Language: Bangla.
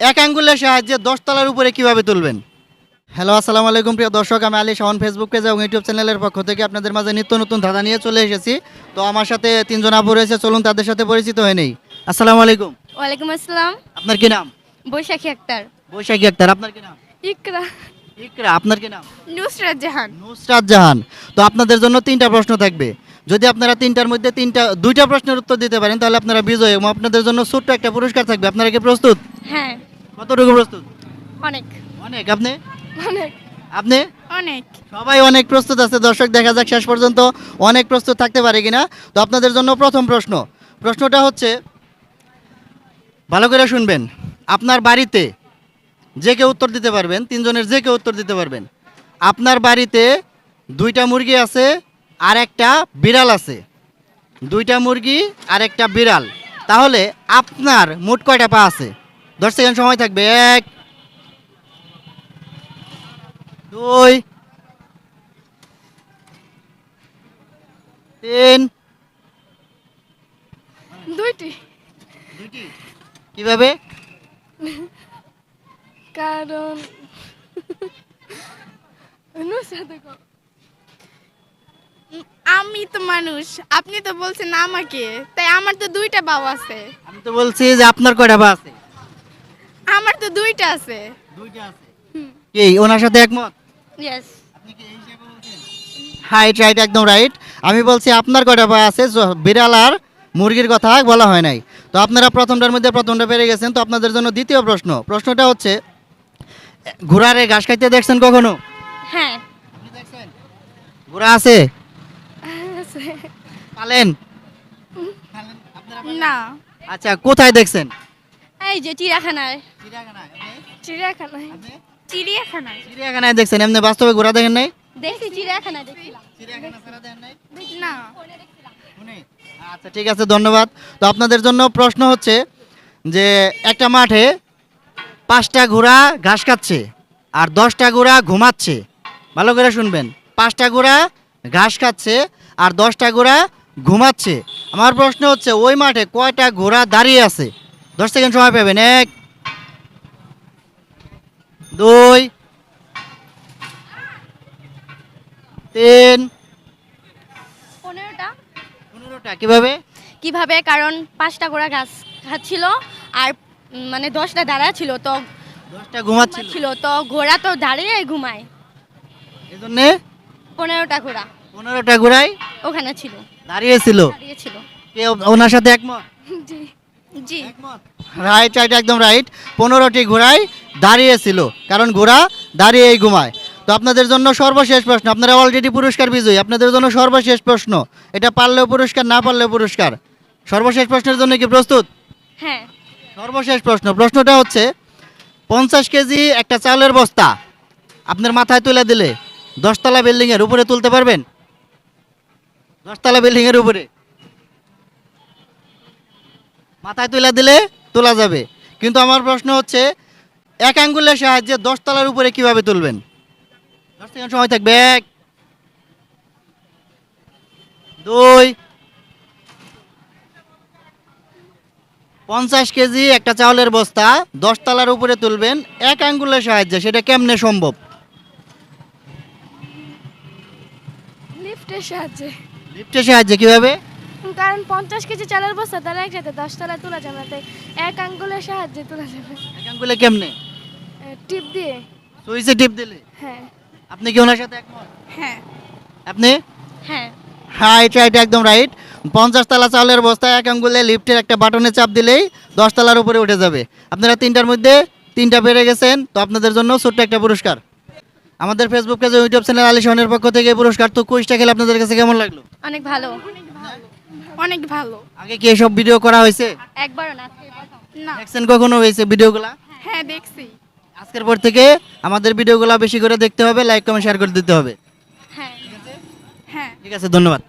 এক আঙ্গুলের সাহায্যে দশতলার উপরে কীভাবে তুলবেন? হ্যালো আসসালামু আলাইকুম প্রিয় দর্শক আমি আলী শাহন ফেসবুক পেজ এবং ইউটিউব চ্যানেলের পক্ষ থেকে আপনাদের মাঝে নিত্য নতুন ধাঁধা নিয়ে চলে এসেছি। তো আমার সাথে তিনজন আপু রয়েছে চলুন তাদের সাথে পরিচিত হয়ে নেই। আসসালামু আলাইকুম। ওয়ালাইকুম আসসালাম। আপনার কি নাম? বৈশাখী আক্তার। বৈশাখী আক্তার আপনার কি নাম? ইকরা। ইকরা আপনার কি নাম? নুসরাত জাহান। নুসরাত জাহান। তো আপনাদের জন্য তিনটা প্রশ্ন থাকবে। যদি আপনারা তিনটার মধ্যে তিনটা দুইটা প্রশ্নের উত্তর দিতে পারেন তাহলে আপনারা বিজয়ী এবং আপনাদের জন্য ছোট্ট একটা পুরস্কার থাকবে। আপনারা কি প্রস্তুত? হ্যাঁ। কতটুকু প্রস্তুত? অনেক। অনেক আপনি? অনেক। আপনি? অনেক। সবাই অনেক প্রস্তুত আছে। দর্শক দেখা যাক শেষ পর্যন্ত অনেক প্রস্তুত থাকতে পারে কিনা। তো আপনাদের জন্য প্রথম প্রশ্ন। প্রশ্নটা হচ্ছে ভালো করে শুনবেন। আপনার বাড়িতে যে কেউ উত্তর দিতে পারবেন তিনজনের যে কেউ উত্তর দিতে পারবেন। আপনার বাড়িতে দুইটা মুরগি আছে আর একটা বিড়াল আছে। দুইটা মুরগি আর একটা বিড়াল। তাহলে আপনার মোট কয়টা পা আছে? দশ সেকেন্ড সময় থাকবে এক দুই তিন দুইটি। কীভাবে? কারণ আমি তো মানুষ আপনি তো বলছেন আমাকে তাই আমার তো দুইটা বাবা আছে। আমি তো বলছি যে আপনার কয়টা পা আছে? আমার তো দুইটা আছে। দুইটা আছে। কি ওনার সাথে একমত? ইয়েস রাইট রাইট একদম রাইট আমি বলছি আপনার কয়টা পা আছে? বিড়াল আর মুরগির কথা বলা হয় নাই। তো আপনারা প্রথমটার মধ্যে প্রথমটা পেরে গেছেন তো আপনাদের জন্য দ্বিতীয় প্রশ্ন। প্রশ্নটা হচ্ছে ঘোড়ারে ঘাস খাইতে দেখছেন কখনো? হ্যাঁ। ঘোড়া আছে। পালেন? না। আচ্ছা কোথায় দেখছেন? এই যে চিড়িয়াখানায়। চিড়িয়াখানায় চিড়িয়াখানায়। চিড়িয়াখানায়। দেখছেন এমনি বাস্তবে ঘোড়া দেখেন নাই? দেখছি চিড়িয়াখানায় দেখছিলাম। না। আচ্ছা ঠিক আছে ধন্যবাদ। তো আপনাদের জন্য প্রশ্ন হচ্ছে যে একটা মাঠে পাঁচটা ঘোড়া ঘাস খাচ্ছে আর দশটা ঘোড়া ঘুমাচ্ছে। ভালো করে শুনবেন। পাঁচটা ঘোড়া ঘাস খাচ্ছে আর দশটা ঘোড়া ঘুমাচ্ছে। আমার প্রশ্ন হচ্ছে ওই মাঠে কয়টা ঘোড়া দাঁড়িয়ে আছে? দশ সেকেন্ড সময় পাবেন এক দুই তিন পনেরোটা। পনেরোটা কীভাবে? কীভাবে? কারণ পাঁচটা গোড়া গাছ খাচ্ছিল আর মানে দশটা দাঁড়া ছিল তো দশটা ঘুমাচ্ছিল। তো ঘোড়া তো দাঁড়িয়ে ঘুমায়। এই জন্যে পনেরোটা ঘোড়া পনেরোটা ঘোড়াই ওখানে ছিল। দাঁড়িয়ে ছিল কে ওনার সাথে একমত? জি। জি। রাইট রাইট একদম রাইট পনেরোটি ঘোড়াই দাঁড়িয়েছিল কারণ ঘোড়া দাঁড়িয়েই ঘুমায়। তো আপনাদের জন্য সর্বশেষ প্রশ্ন আপনারা অলরেডি পুরস্কার বিজয়ী আপনাদের জন্য সর্বশেষ প্রশ্ন এটা পারলেও পুরস্কার না পারলেও পুরস্কার? সর্বশেষ প্রশ্নের জন্য কি প্রস্তুত? হ্যাঁ। সর্বশেষ প্রশ্ন প্রশ্নটা হচ্ছে পঞ্চাশ কেজি একটা চালের বস্তা আপনার মাথায় তুলে দিলে দশতলা বিল্ডিংয়ের উপরে তুলতে পারবেন? দশতলা বিল্ডিংয়ের উপরে। মাথায় তুলে দিলে তোলা যাবে। কিন্তু আমার প্রশ্ন হচ্ছে এক আঙ্গুলের সাহায্যে দশতলার উপরে কীভাবে তুলবেন? দশ সেকেন্ড সময় থাকবে। এক দুই পঞ্চাশ কেজি একটা চাউলের বস্তা দশ তলার উপরে তুলবেন। এক আঙ্গুলের সাহায্যে সেটা কেমনে সম্ভব? লিফটের সাহায্যে। লিফটের সাহায্যে কীভাবে? কারণ পঞ্চাশ কেজি চালের বস্তা তারা একসাথে দশতলায় তোলা যাবে না তাই এক আঙ্গুলের সাহায্যে তোলা যাবে। এক আঙ্গুলে কেমনে? টিপ দিয়ে। সুইচে টিপ দিলে? হ্যাঁ। আপনি কি ওনার সাথে একমত? হ্যাঁ। আপনি? হ্যাঁ। হ্যাঁ এটা এটা একদম রাইট পঞ্চাশ তলা চাউলের বস্তা এক আঙ্গুলে লিফটের একটা বাটনে চাপ দিলেই দশ তলার উপরে উঠে যাবে। আপনারা তিনটার মধ্যে তিনটা পেরে গেছেন তো আপনাদের জন্য ছোট্ট একটা পুরস্কার। আমাদের ফেসবুক পেজে ইউটিউব চ্যানেল আলী সোহানের পক্ষ থেকে এই পুরস্কার। তো কুইজটা খেলে আপনাদের কাছে কেমন লাগল? অনেক ভালো। অনেক ভালো। আগে কি এসব ভিডিও করা হয়েছে? একবারও না না। দেখছেন কখনো হয়েছে ভিডিওগুলা হ্যাঁ দেখছি। আজকের পর থেকে আমাদের ভিডিওগুলো বেশি করে দেখতে হবে লাইক কমেন্ট শেয়ার করে দিতে হবে। হ্যাঁ। হ্যাঁ। ঠিক আছে ধন্যবাদ।